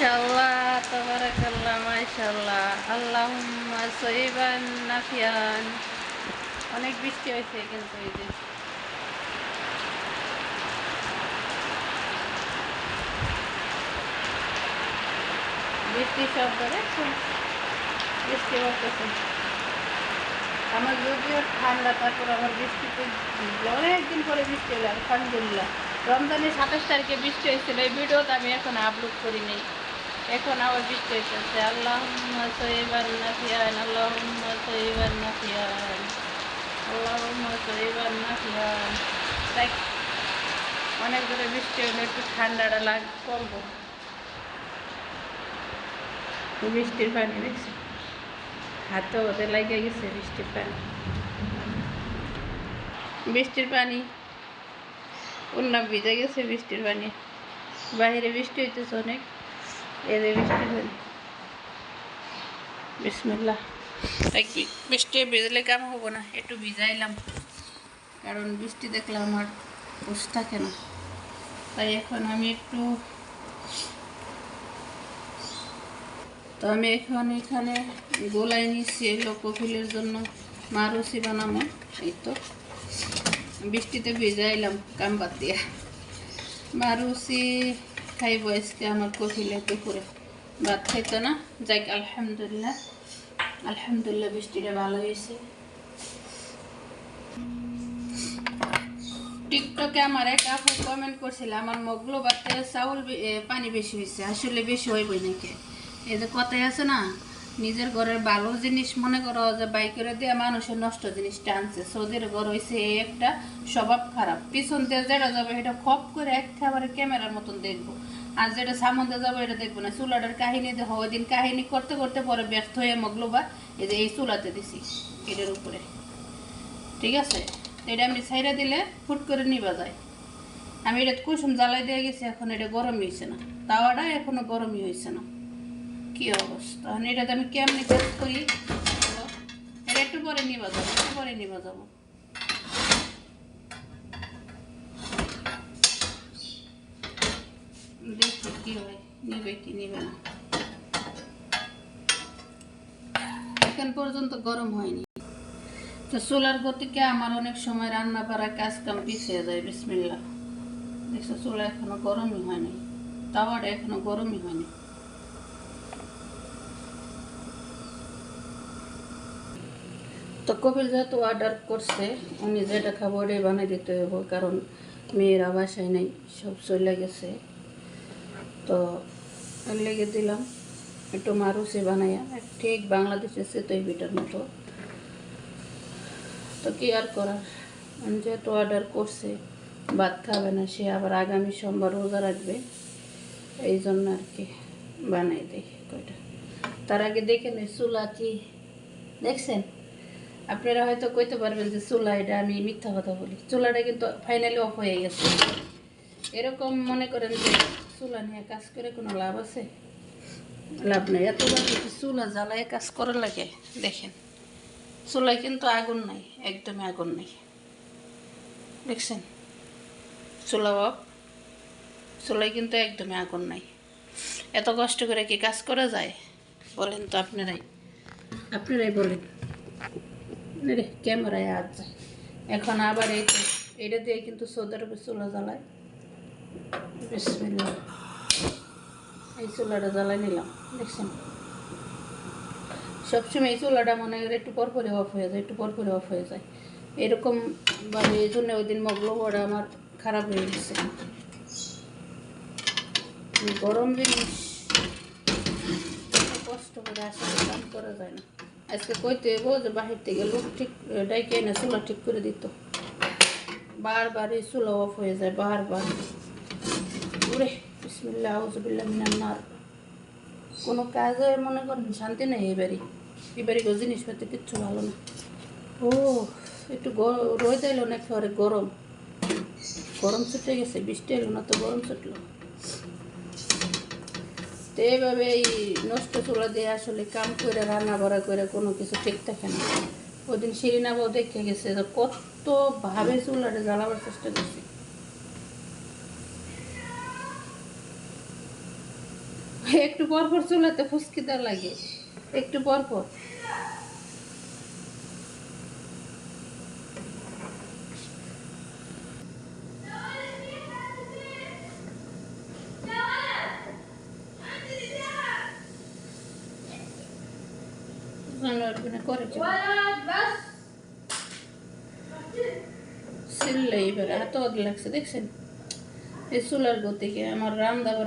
মাশাআল্লাহ, তাবারাকাল্লাহ, মাশাআল্লাহ। আল্লাহুম্মা নাফিয়ান অনেক বৃষ্টি হয়েছে কিন্তু এই যে। শব্দ দেখছ বৃষ্টি আমার যদিও ঠান্ডা, তারপর আমার বৃষ্টিতে অনেকদিন পরে বৃষ্টি হলো আলহামদুলিল্লাহ। রমজানের সাতাশ তারিখে বৃষ্টি হয়েছিল, এই ভিডিওটা আমি এখন আপলোড করিনি। এখন আবার বৃষ্টি হইতেছে আল্লাহ সৈবান নাফিয়ান আল্লাহ সৈবান নাফিয়ান আল্লাহ সৈবান নাফিয়ান তাই অনেক দূরে বৃষ্টি হলে একটু ঠান্ডাটা লাগ করব বৃষ্টির পানি দেখছি। হাতে ওদের লাগে গেছে বৃষ্টির পানি। বৃষ্টির পানি। অন্য ভিজে গেছে বৃষ্টির পানি। বাইরে বৃষ্টি হইতেছে অনেক। এদের কি বৃষ্টি ভিজলে কাম হব না? একটু ভিজাইলাম। কারণ বৃষ্টি দেখলে আমার হুশ থাকে না তাই এখন আমি একটু তো আমি এখন এখানে গোলাই নিচ্ছি এলো কফিলের জন্য। মারুসি বানাবো এই তো। বৃষ্টিতে ভিজাইলাম কামবাদ দিয়া। মারুসি খাইব আজকে আমার কফিলে দুপুরে ভাত খাইতো না। যাই আলহামদুলিল্লাহ। আলহামদুলিল্লাহ বৃষ্টিটা ভালো হয়েছে। টিকটকে আমার এক আপু কমেন্ট করছিল, আমার মগলো বাতে চাউল পানি বেশি হয়েছে আসলে বেশি হইবই নাকি? এই যে কথাই আছে না নিজের ঘরের ভালো জিনিস মনে করো যে বাই করে দিয়ে মানুষের নষ্ট জিনিস টানছে। সৌদির ঘর হয়েছে একটা স্বভাব খারাপ। পিছন দিয়ে যেটা যাবে এটা খপ করে একেবারে ক্যামেরার মতন দেখব। আর যেটা সামনে যাব এটা দেখব না। চুলাটার কাহিনী দেখো ওই দিন কাহিনী করতে করতে পরে ব্যর্থ হয়ে মগলো বা এই যে এই চুলাতে দিছি এটার উপরে। ঠিক আছে? এটা আমি ছাইরা দিলে ফুট করে নিবা যায়। আমি এটা কুসুম জ্বালাই দিয়ে গেছি, এখন এটা গরমই হয়েছে না। তাওয়াটা এখনও গরমই হয়েছে না। কি অবস্থা? এখন এটাতে আমি কেমনি কাজ করি? এটা একটু পরে নিবা যাব, একটু পরে নিবা যাব। দেখি কি হয়, নিবে কি নিবে না। এখন পর্যন্ত গরম হয়নি। তো আমার অনেক সময় রান্না করা পিছিয়ে যায় এখনও গরমই হয়নি, তাওয়াটা এখনও গরমই হয়নি। তো কপিল যেহেতু অর্ডার করছে, উনি যেটা খাব ওটাই বানিয়ে দিতে হবে কারণ মেয়েরা বাসায় নেই, সব চলে গেছে। তো লেগে দিলাম, একটু মারুসি বানাইয়া ঠিক বাংলাদেশের সেতই বিটার মতো। তো কি আর করার? যেহেতু অর্ডার করছে, ভাত খাবে না, সে আবার আগামী সোমবার রোজা রাখবে, এই জন্য আর কি বানাই দিই কয়টা। তার আগে দেখে নেই চুলা কি দেখছেন? আপনারা হয়তো কইতে পারবেন যে চুলা এটা আমি মিথ্যা কথা বলি। চুলাটা কিন্তু ফাইনালি অফ হয়ে গেছে। এরকম মনে করেন যে চুলা নিয়ে কাজ করে কোনো লাভ আছে? লাভ নেই। এতবার চুলা জ্বালায় কাজ করার লাগে দেখেন। চুলায় কিন্তু আগুন নাই একদমই আগুন নাই। দেখছেন? চুলা অফ চুলায় কিন্তু একদমই আগুন নাই। এত কষ্ট করে কি কাজ করা যায়? বলেন তো আপনারাই। আপনারাই বলেন। রে ক্যামেরায় আজ যায় এখন আবার এই এটা দিয়ে কিন্তু সৌদের উপর চুলা জ্বালায় বিসমিল্লাহ। এই চুলাটা জ্বালাই নিলাম, দেখছেন? সবসময় এই চুলাটা মনে হয় একটু পর পরে অফ হয়ে যায়, একটু পর পরে অফ হয়ে যায়। এরকম ভাবে এই জন্য ওই দিন মগলো ওটা আমার খারাপ হয়ে গেছে। গরম জিনিস, কষ্ট করে আসলে কাম করা যায় না। আজকে কইতে হইব যে বাহির থেকে লোক ঠিক ডাইকে এনে চুলা ঠিক করে দিত। বারবার চুলা অফ হয়ে যায়, বারবার। ওরে, বিসমিল্লাহ আউজুবিল্লাহ মিনান নার। কোনো কাজে মনে করেন শান্তি নেই এবারই এবারে গো জিনিসপাতি কিচ্ছু ভালো না। ও, একটু রোদ এলো না একেবারে গরম। গরম ছুটে গেছে, বৃষ্টি এলো না তো গরম ছুটলো। এইভাবে এই নষ্ট চুলা দিয়ে আসলে কাম করে, রান্না করা করে কোনো কিছু ঠিক থাকে না। ওই দিন বউ দেখে গেছে যে কতভাবে চুলাটা জ্বালাবার চেষ্টা করছে। একটু পরপর পর চুলাতে ফুসকিদার লাগে, একটু পর পর জানোয়ার কিনা করে কি? এত এই চুলার গতিকে আমার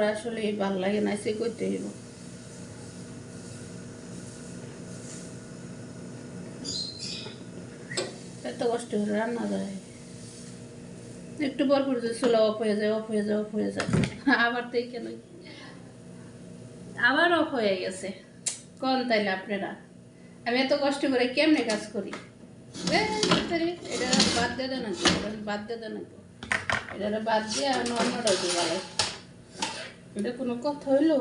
আসলে ভালো লাগে না সে করতে হইব এত কষ্ট করে রান্না যায় একটু পর পর চুলা অফ হয়ে যায় অফ হয়ে যায় অফ হয়ে যায় আবার তো কেন আবার অফ হয়ে গেছে কোন তাইলে আপনারা আমি এত কষ্ট করে কেমনে কাজ করি? এটা বাদ নাকি এটা বাদ দেন নাকি এটা বাদ দিয়ে আমি অন্যটা দিয়ে গেল এটা কোনো কথা হইল?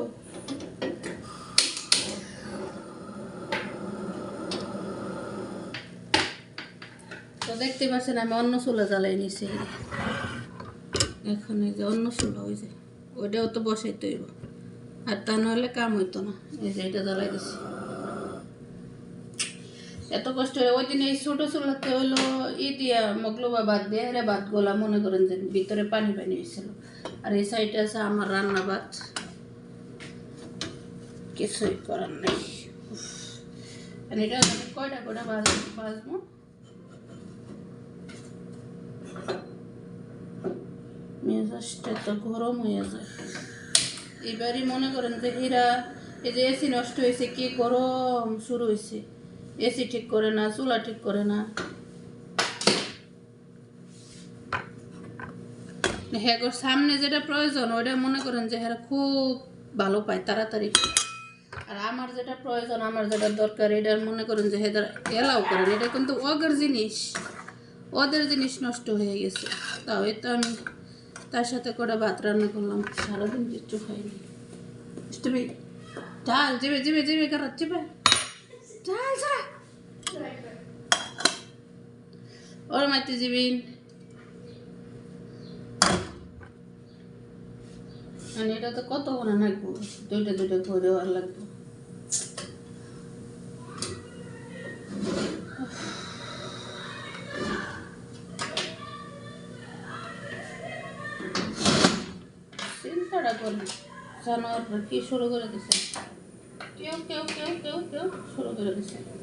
তো দেখতে পাচ্ছেন আমি অন্য চুলা জ্বালাই নিছি। এখন এই যে অন্য চুলা, ওই যে। ওইটাও তো বসাইতে হইব। আর তা নাহলে কাম হইতো না। এই যে এটা জ্বালাই দিছি। এত কষ্ট ওই দিন এই ছোটো চুলাতে হলো ই দিয়া মগলবা বাদ দিয়ে, এরা ভাত গোলা, মনে করেন যে ভিতরে পানি পানি হয়েছিল। আর এই সাইডে আছে আমার রান্না ভাত। কিছুই করার নেই। এটা কয়টা কয়টা বাজ বাজবো গরম হয়ে যায়। এবারই মনে করেন যে হীরা, এই যে এসি নষ্ট হয়েছে, কি গরম শুরু হয়েছে। এসি ঠিক করে না, চুলা ঠিক করে না। হ্যাঁ সামনে যেটা প্রয়োজন ওটা মনে করেন যে হ্যাঁ খুব ভালো পায়, তাড়াতাড়ি আর আমার যেটা প্রয়োজন, আমার যেটা দরকার এটা মনে করেন যে হেদার এলাও করেন। এটা কিন্তু ওগের জিনিস। ওদের জিনিস নষ্ট হয়ে গেছে। তাও তো আমি তার সাথে করে ভাত রান্না করলাম। সারাদিন কিচ্ছু খাইনি। তুমি ডাল, জিবে জিবে জিবে করার ওর মাইতে জিবিন। মানে এটা তো কত করে নাকবো দুইটা দুইটা করে আর লাগবো। চিন্তাটা করি জানোয়ার কি শুরু করে দিছে? Yok yok yok yok yok. Soruları düşünün.